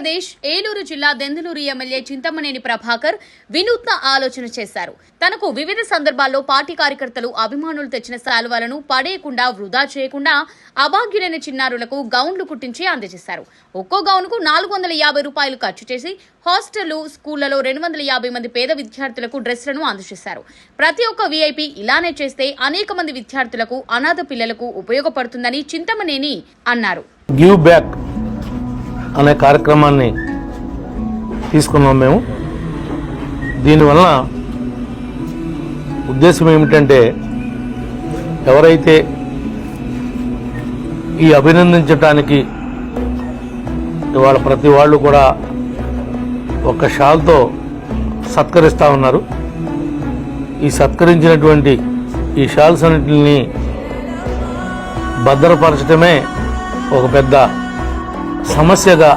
ఆంధ్రప్రదేశ్ ఏలూరు జిల్లా దెందులూరు ఎమ్మెల్యే చింతమనేని ప్రభాకర్ వినూత్న ఆలోచన చేశారు. తనకు వివిధ సందర్భాల్లో పార్టీ కార్యకర్తలు అభిమానులు తెచ్చిన శాలువాలను పడేయకుండా వృధా చేయకుండా అభాగ్యులైన చిన్నారులకు గౌన్లు కుట్టించి అందజేశారు. ఒక్కో గౌన్కు నాలుగు వందల యాభై రూపాయలు ఖర్చు చేసి హాస్టళ్ళు స్కూళ్ళలో రెండు వందల యాభై మంది పేద విద్యార్థులకు డ్రెస్లను అందజేశారు. ప్రతి ఒక్క వీఐపీ ఇలానే చేస్తే అనేక మంది విద్యార్థులకు అనాథ పిల్లలకు ఉపయోగపడుతుందని చింతమనేని అన్నారు. గివ్ బ్యాక్ అనే కార్యక్రమాన్ని తీసుకున్నాం మేము. దీనివల్ల ఉద్దేశం ఏమిటంటే ఎవరైతే ఈ అభినందించటానికి ఇవాళ ప్రతి వాళ్ళు కూడా ఒక షాల్తో సత్కరిస్తూ ఉన్నారు. ఈ సత్కరించినటువంటి ఈ షాల్స్ అన్నింటిని భద్రపరచడమే ఒక పెద్ద సమస్యగా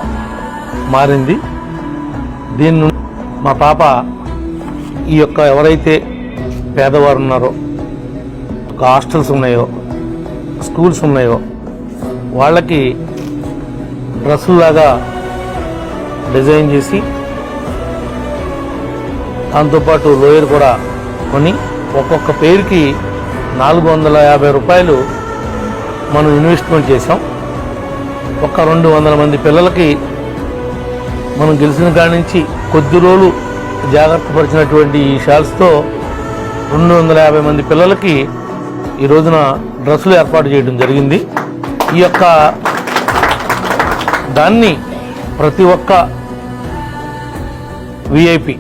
మారింది. దీని నుండి మా పాప ఈ యొక్క ఎవరైతే పేదవారు ఉన్నారో హాస్టల్స్ ఉన్నాయో స్కూల్స్ ఉన్నాయో వాళ్ళకి డ్రెస్సులాగా డిజైన్ చేసి దాంతోపాటు లోయర్ కూడా కొని ఒక్కొక్క పేరుకి నాలుగు వందల యాభై రూపాయలు మనం ఇన్వెస్ట్మెంట్ చేసాం ఒక రెండు వందల మంది పిల్లలకి మనం గెలిచిన కాడి నుంచి కొద్ది రోజులు జాగ్రత్త పరిచినటువంటి ఈ షాల్స్తో రెండు వందల యాభై మంది పిల్లలకి ఈ రోజున డ్రెస్సులు ఏర్పాటు చేయడం జరిగింది. ఈ యొక్క దాన్ని ప్రతి ఒక్క విఐపి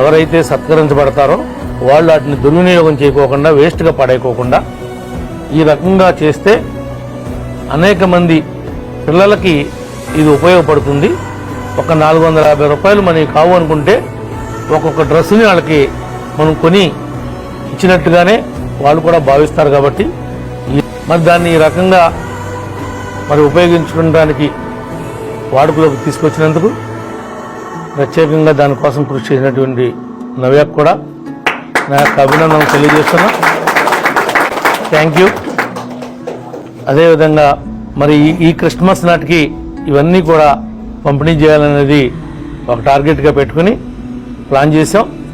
ఎవరైతే సత్కరించబడతారో వాళ్ళు వాటిని దుర్వినియోగం చేయకోకుండా వేస్ట్గా పడేయకోకుండా ఈ రకంగా చేస్తే అనేక మంది పిల్లలకి ఇది ఉపయోగపడుతుంది. ఒక నాలుగు వందల యాభై రూపాయలు మనకి కావు అనుకుంటే ఒక్కొక్క డ్రెస్సుని వాళ్ళకి మనం కొని ఇచ్చినట్టుగానే వాళ్ళు కూడా భావిస్తారు కాబట్టి మరి దాన్ని ఈ రకంగా మరి ఉపయోగించుకోవడానికి వాడుకలోకి తీసుకొచ్చినందుకు ప్రత్యేకంగా దానికోసం కృషి చేసినటువంటి నవ్యాక్ కూడా నా యొక్క అభినందనలు తెలియజేస్తున్నా. థ్యాంక్ యూ అదేవిధంగా మరి ఈ- ఈ క్రిస్మస్ నాటికి ఇవన్నీ కూడా పంపిణీ చేయాలనేది ఒక టార్గెట్గా పెట్టుకుని ప్లాన్ చేసాం